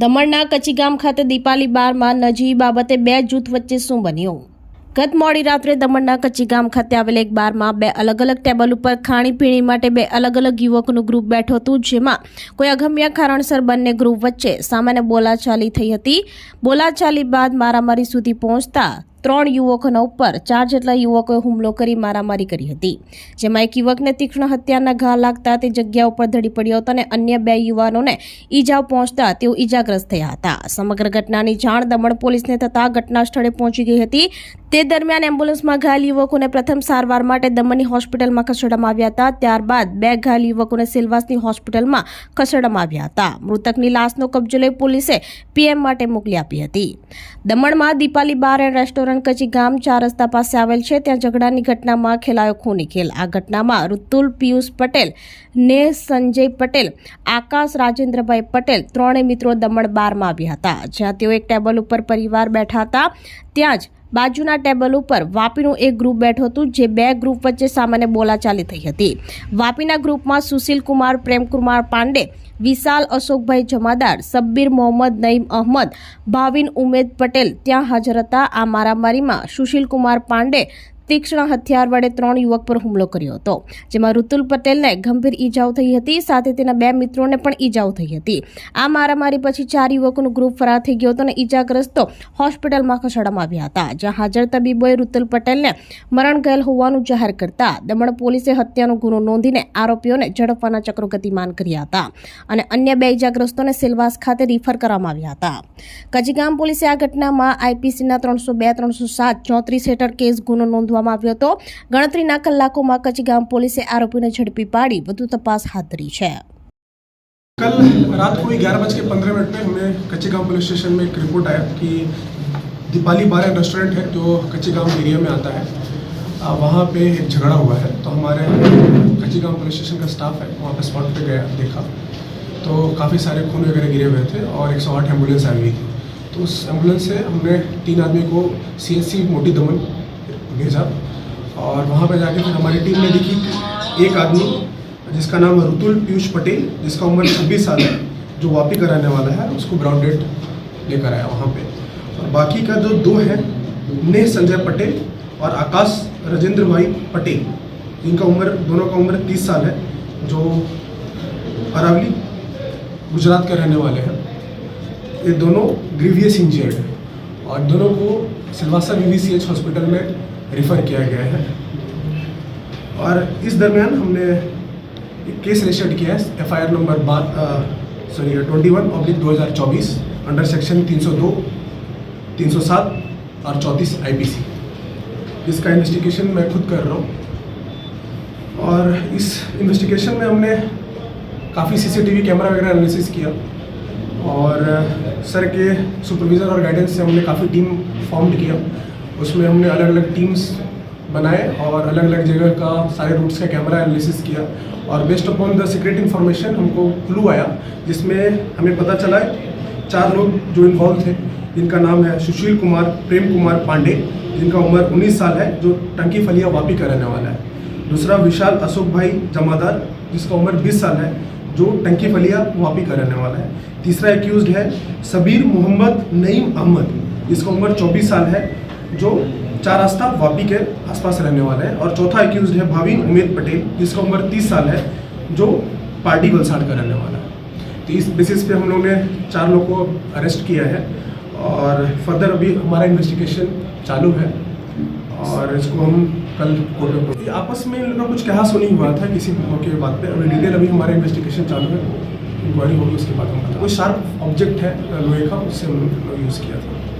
દમણના કચીગામ ખાતે દીપાલી બારમાં નજીવી બાબતે બે જૂથ વચ્ચે શું બન્યું. ગત મોડી રાત્રે દમણના કચીગામ ખાતે આવેલ એક બારમાં બે અલગ અલગ ટેબલ ઉપર ખાણીપીણી માટે બે અલગ અલગ યુવકોનું ગ્રુપ બેઠું હતું, જેમાં કોઈ અગમ્ય કારણસર બંને ગ્રુપ વચ્ચે સામાન્ય બોલાચાલી થઈ હતી. બોલાચાલી બાદ મારામારી સુધી પહોંચતા ત્રણ યુવકોના ઉપર ચાર જેટલા યુવકોએ હુમલો કરી મારામારી કરી હતી. જેમાં એક યુવકને તીક્ષ્ણ હત્યાના ઘા લાગતા તે જગ્યા ઉપર ધડી પડ્યો હતો અને અન્ય બે યુવાનોને ઈજાઓ પહોંચતા તેઓ ઈજાગ્રસ્ત થયા હતા. સમગ્ર ઘટનાની જાણ દમણ પોલીસને થતાં ઘટના સ્થળે પહોંચી ગઈ હતી. તે દરમિયાન એમ્બ્યુલન્સમાં ઘાયલ યુવકોને પ્રથમ સારવાર માટે દમણની હોસ્પિટલમાં ખસેડવામાં આવ્યા હતા. ત્યારબાદ બે ઘાયલ યુવકોને સિલવાસની હોસ્પિટલમાં ખસેડવામાં આવ્યા હતા. મૃતકની લાશનો કબજો લઈ પોલીસે પીએમ માટે મોકલી આપી હતી. દમણમાં દીપાલી બાર એન્ડ રેસ્ટોરન્ટ કચી ગામ ચાર રસ્તા પાસે આવેલ છે. ત્યાં ઝઘડાની ઘટનામાં ખેલાયો ખૂની ખેલ. આ ઘટનામાં ઋતુલ પિયુષ પટેલ ને સંજય પટેલ, આકાશ રાજેન્દ્રભાઈ પટેલ ત્રણેય મિત્રો દમણ બારમાં આવ્યા હતા. જ્યાં તેઓ એક ટેબલ ઉપર પરિવાર બેઠા હતા. ત્યાં જ બાજુના ટેબલ ઉપર વાપીનું એક ગ્રુપ બેઠું હતું, જે બે ગ્રુપ વચ્ચે સામાન્ય બોલાચાલી થઈ હતી. વાપીના ગ્રુપમાં સુશીલ કુમાર પ્રેમકુમાર પાંડે, વિશાલ અશોકભાઈ જમાદાર, સબ્બીર મોહમ્મદ નઈમ અહમદ, ભાવિન ઉમેદ પટેલ ત્યાં હાજર હતા. આ મારામારીમાં સુશીલ કુમાર પાંડે તીક્ષ્ણ હથિયાર વડે ત્રણ યુવક પર હુમલો કર્યો હતો, જેમાં ઋતુલ પટેલને ગંભીર ઈજાઓ થઈ હતી, સાથે તેના બે મિત્રોને પણ ઈજાઓ થઈ હતી. આ મારામારી પછી ચાર યુવકોનું ગ્રુપ ફરાર થઈ ગયો હતો અને ઈજાગ્રસ્તો હોસ્પિટલમાં ખસેડવામાં આવ્યા હતા, જ્યાં હાજર તબીબોએ ઋતુલ પટેલને મરણ ગયેલ હોવાનું જાહેર કરતા દમણ પોલીસે હત્યાનો ગુનો નોંધીને આરોપીઓને ઝડપવાના ચક્રો ગતિમાન કર્યા હતા અને અન્ય બે ઈજાગ્રસ્તોને સિલવાસ ખાતે રિફર કરવામાં આવ્યા હતા. કચીગામ પોલીસે આ ઘટનામાં આઈપીસીના ત્રણસો બે, ત્રણસો સાત, ચોત્રીસ હેઠળ કેસ ગુનો નોંધવામાં આવ્યો હતો ગણતરીના કલાકોમાં કચીગામ પોલીસે આરોપીને ઝડપી પાડી વધુ તપાસ હાથ ધરી છે कल रात को ही ग्यारह बज के पंद्रह मिनट में हमें कच्ची गांव पुलिस स्टेशन में एक रिपोर्ट आया कि दीपाली बार एंड रेस्टोरेंट है जो कच्ची गांव एरिया में आता है आ, वहाँ पे एक झगड़ा हुआ है तो हमारे कच्ची गांव पुलिस स्टेशन का स्टाफ है वहाँ पे स्पॉट पे गया देखा तो काफ़ी सारे खून वगैरह गिरे हुए थे और 108 एम्बुलेंस आई हुई थी तो उस एम्बुलेंस से हमने तीन आदमी को सी मोटी दमन भेजा और वहाँ पर जाके फिर हमारी टीम ने देखी एक आदमी जिसका नाम रुतुल पीयूष पटेल, जिसका उम्र 26 साल है, जो वापी कराने वाला है, उसको ग्राउंड डेट लेकर आया वहाँ पे। और बाकी का जो दो है नेह संजय पटेल और आकाश राजेंद्र भाई पटेल, जिनका उम्र, दोनों का उम्र 30 साल है, जो अरावली, गुजरात के रहने वाले हैं। ये दोनों ग्रीवियस इंजर्ड हैं। और दोनों को सिलवासा वी हॉस्पिटल में रिफ़र किया गया है। और इस दरमियान हमने एक केस रजिस्टर्ड किया है एफ़ आई आर नंबर बात सॉरी ट्वेंटी वन ऑब्लिक दो हज़ार चौबीस अंडर सेक्शन तीन सौ दो तीन सौ सात और चौंतीस आई पी सी इसका इन्वेस्टिगेशन मैं खुद कर रहा हूँ। और इस इन्वेस्टिगेशन में हमने काफ़ी C C T V camera वगैरह एनालिसिस किया। और सर के सुपरविज़न और गाइडेंस से हमने काफ़ी टीम फॉर्म किया। उसमें हमने अलग अलग टीम्स बनाए और अलग अलग जगह का सारे रूट्स का कैमरा एनालिसिस किया और based upon the secret information हमको क्लू आया, जिसमें हमें पता चला चार लोग जो इन्वॉल्व थे, जिनका नाम है सुशील कुमार, प्रेम कुमार पांडे, जिनका उम्र 19 साल है, जो टंकी फलिया वापी का रहने वाला है। दूसरा विशाल अशोक भाई जमादार, जिसका उम्र 20 साल है, जो टंकी फलिया वापी का रहने वाला है। तीसरा एक्यूज है सबीर मोहम्मद नईम अहमद, जिसका उम्र 24 साल है जो चार रास्ता वापी के आसपास रहने वाला है और चौथा एक्यूज है भाविन उमेद पटेल, जिसका उम्र 30 साल है, जो पार्टी वलसाड़ का रहने वाला है। तो इस बेसिस पे हम लोग ने चार लोग को अरेस्ट किया है और फर्दर अभी हमारा इन्वेस्टिगेशन चालू है और इसको हम कल कोर्ट में आपस में इन लोगों का कुछ कहा सुनी हुआ था किसी मौके की बात पे? अभी डिटेल अभी हमारा इन्वेस्टिगेशन चालू है। इंक्वायरी होगी, उसके बाद हम कोई शार्प ऑब्जेक्ट है, लोहे का, उससे हमने यूज़ किया था।